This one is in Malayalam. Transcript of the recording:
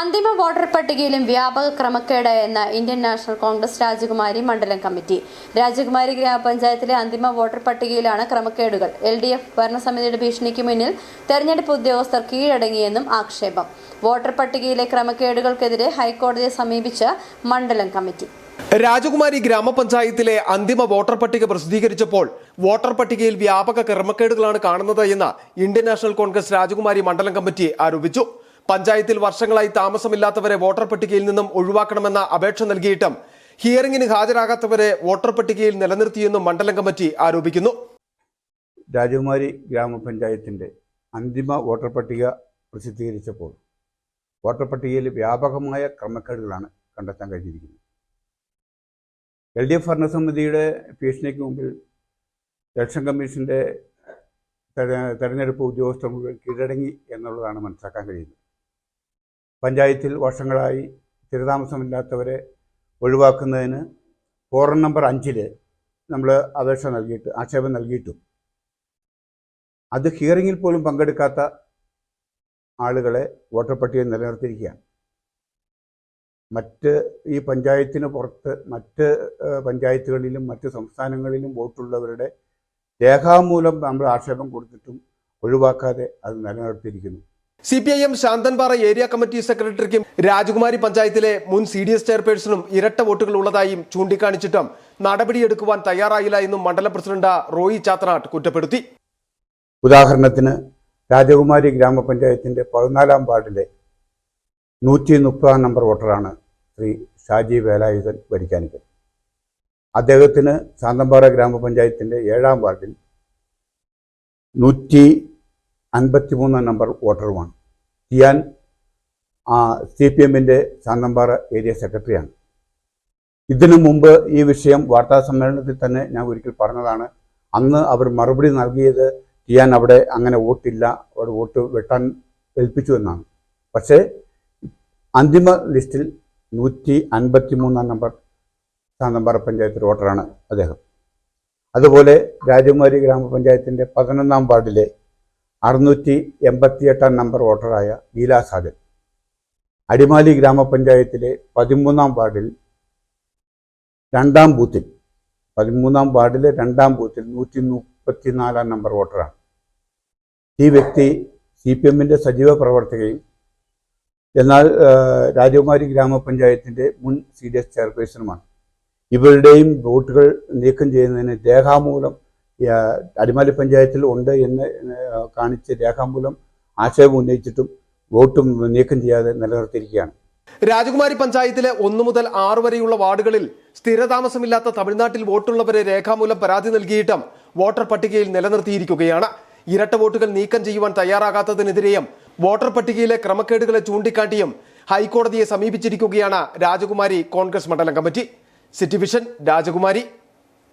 അന്തിമ വോട്ടർ പട്ടികയിലും വ്യാപക ക്രമക്കേട് എന്ന ഇന്ത്യൻ നാഷണൽ കോൺഗ്രസ് രാജകുമാരി മണ്ഡലം കമ്മിറ്റി. രാജകുമാരി ഗ്രാമപഞ്ചായത്തിലെ അന്തിമ വോട്ടർ പട്ടികയിലാണ് ക്രമക്കേടുകൾ. എൽ ഡി എഫ് ഭരണസമിതിയുടെ ഭീഷണിക്ക് മുന്നിൽ തെരഞ്ഞെടുപ്പ് ഉദ്യോഗസ്ഥർ കീഴടങ്ങിയെന്നും ആക്ഷേപം. വോട്ടർ പട്ടികയിലെ ക്രമക്കേടുകൾക്കെതിരെ ഹൈക്കോടതിയെ സമീപിച്ച മണ്ഡലം കമ്മിറ്റി. രാജകുമാരി ഗ്രാമപഞ്ചായത്തിലെ അന്തിമ വോട്ടർ പട്ടിക പ്രസിദ്ധീകരിച്ചപ്പോൾ വോട്ടർ പട്ടികയിൽ വ്യാപക ക്രമക്കേടുകളാണ് കാണുന്നത് എന്ന് ഇന്ത്യൻ നാഷണൽ കോൺഗ്രസ് രാജകുമാരി മണ്ഡലം കമ്മിറ്റി ആരോപിച്ചു. പഞ്ചായത്തിൽ വർഷങ്ങളായി താമസമില്ലാത്തവരെ വോട്ടർ പട്ടികയിൽ നിന്നും ഒഴിവാക്കണമെന്ന അപേക്ഷ നൽകിയിട്ടും ഹിയറിംഗിന് ഹാജരാകാത്തവരെ വോട്ടർ പട്ടികയിൽ നിലനിർത്തിയെന്നും മണ്ഡലം കമ്മിറ്റി ആരോപിക്കുന്നു. രാജകുമാരി ഗ്രാമപഞ്ചായത്തിന്റെ അന്തിമ വോട്ടർ പട്ടിക പ്രസിദ്ധീകരിച്ചപ്പോൾ വോട്ടർ പട്ടികയിൽ വ്യാപകമായ ക്രമക്കേടുകളാണ് കണ്ടെത്താൻ കഴിഞ്ഞിരിക്കുന്നത്. എൽ ഡി എഫ് ഭരണസമിതിയുടെ ഭീഷണിക്ക് മുമ്പിൽ ഇലക്ഷൻ കമ്മീഷന്റെ തെരഞ്ഞെടുപ്പ് ഉദ്യോഗസ്ഥർ മുഴുവൻ കീഴടങ്ങി എന്നുള്ളതാണ് മനസ്സിലാക്കാൻ കഴിയുന്നത്. പഞ്ചായത്തിൽ വർഷങ്ങളായി സ്ഥിരതാമസമില്ലാത്തവരെ ഒഴിവാക്കുന്നതിന് ഫോറൻ നമ്പർ അഞ്ചിൽ നമ്മൾ അപേക്ഷ നൽകിയിട്ട് ആക്ഷേപം നൽകിയിട്ടും. അത് ഹിയറിങ്ങിൽ പോലും പങ്കെടുക്കാത്ത ആളുകളെ വോട്ടർ പട്ടികയിൽ നിലനിർത്തിയിരിക്കുകയാണ്. മറ്റ് ഈ പഞ്ചായത്തിന് പുറത്ത് മറ്റ് പഞ്ചായത്തുകളിലും മറ്റ് സംസ്ഥാനങ്ങളിലും വോട്ടുള്ളവരുടെ രേഖാമൂലം നമ്മൾ ആക്ഷേപം കൊടുത്തിട്ടും ഒഴിവാക്കാതെ അത് നിലനിർത്തിയിരിക്കുന്നു. C P I M Santhanpara area committee സെക്രട്ടറിക്കും Rajakumari പഞ്ചായത്തിലെ മുൻ സി ഡി എസ് ചെയർപേഴ്സണും ഇരട്ട വോട്ടുകൾ ഉള്ളതായും ചൂണ്ടിക്കാണിച്ചിട്ടും നടപടിയെടുക്കുവാൻ തയ്യാറായില്ല എന്നും മണ്ഡലം പ്രസിഡന്റ് റോയി ചാത്തനാട്ട് കുറ്റപ്പെടുത്തി. ഉദാഹരണത്തിന് രാജകുമാരി ഗ്രാമപഞ്ചായത്തിന്റെ പതിനാലാം വാർഡിലെ നൂറ്റി മുപ്പതാം നമ്പർ വോട്ടറാണ് ശ്രീ ഷാജി വേലായുധൻ ഭരിക്കാനിക്കൽ അദ്ദേഹത്തിന് ശാന്തമ്പാറ ഗ്രാമപഞ്ചായത്തിന്റെ ഏഴാം വാർഡിൽ നൂറ്റി അൻപത്തി മൂന്നാം നമ്പർ വോട്ടറുമാണ് ടിയാൻ സി പി എമ്മിന്റെ ശാന്തമ്പാറ ഏരിയ സെക്രട്ടറിയാണ്. ഇതിനു മുമ്പ് ഈ വിഷയം വാർത്താ സമ്മേളനത്തിൽ തന്നെ ഞാൻ ഒരിക്കൽ പറഞ്ഞതാണ്. അന്ന് അവർ മറുപടി നൽകിയത് കിയാൻ അവിടെ അങ്ങനെ വോട്ടില്ല അവിടെ വോട്ട് വെട്ടാൻ ഏൽപ്പിച്ചു എന്നാണ്. പക്ഷേ അന്തിമ ലിസ്റ്റിൽ നൂറ്റി അൻപത്തി മൂന്നാം നമ്പർ ശാന്തമ്പാറ പഞ്ചായത്ത് വോട്ടറാണ് അദ്ദേഹം. അതുപോലെ രാജകുമാരി ഗ്രാമപഞ്ചായത്തിന്റെ പതിനൊന്നാം വാർഡിലെ അറുന്നൂറ്റി എൺപത്തിയെട്ടാം നമ്പർ വോട്ടറായ ലീലാ സാദൻ. അടിമാലി ഗ്രാമപഞ്ചായത്തിലെ പതിമൂന്നാം വാർഡിൽ രണ്ടാം ബൂത്തിൽ പതിമൂന്നാം വാർഡിലെ രണ്ടാം ബൂത്തിൽ നൂറ്റി മുപ്പത്തിനാലാം നമ്പർ വോട്ടറാണ്. ഈ വ്യക്തി സി പി എമ്മിന്റെ സജീവ പ്രവർത്തകയും എന്നാൽ രാജകുമാരി ഗ്രാമപഞ്ചായത്തിന്റെ മുൻ സി ഡി എസ് ചെയർപേഴ്സണുമാണ്. ഇവരുടെയും വോട്ടുകൾ നീക്കം ചെയ്യുന്നതിന് ആ, അടിമാലി പഞ്ചായത്തിൽ ഉണ്ട് എന്ന് കാണിച്ച് രേഖാമൂലം ആക്ഷേപം ഉന്നയിച്ചിട്ടും വോട്ടും നീക്കം ചെയ്യാതെ നിലനിർത്തിയിരിക്കുകയാണ്. രാജകുമാരി പഞ്ചായത്തിലെ ഒന്നു മുതൽ ആറ് വരെയുള്ള വാർഡുകളിൽ സ്ഥിരതാമസമില്ലാത്ത തമിഴ്നാട്ടിൽ വോട്ടുള്ളവരെ രേഖാമൂലം പരാതി നൽകിയിട്ടും വോട്ടർ പട്ടികയിൽ നിലനിർത്തിയിരിക്കുകയാണ്. ഇരട്ട വോട്ടുകൾ നീക്കം ചെയ്യുവാൻ തയ്യാറാകാത്തതിനെതിരെയും വോട്ടർ പട്ടികയിലെ ക്രമക്കേടുകളെ ചൂണ്ടിക്കാട്ടിയും ഹൈക്കോടതിയെ സമീപിച്ചിരിക്കുകയാണ് രാജകുമാരി കോൺഗ്രസ് മണ്ഡലം കമ്മിറ്റി. സിറ്റി വിഷൻ രാജകുമാരി.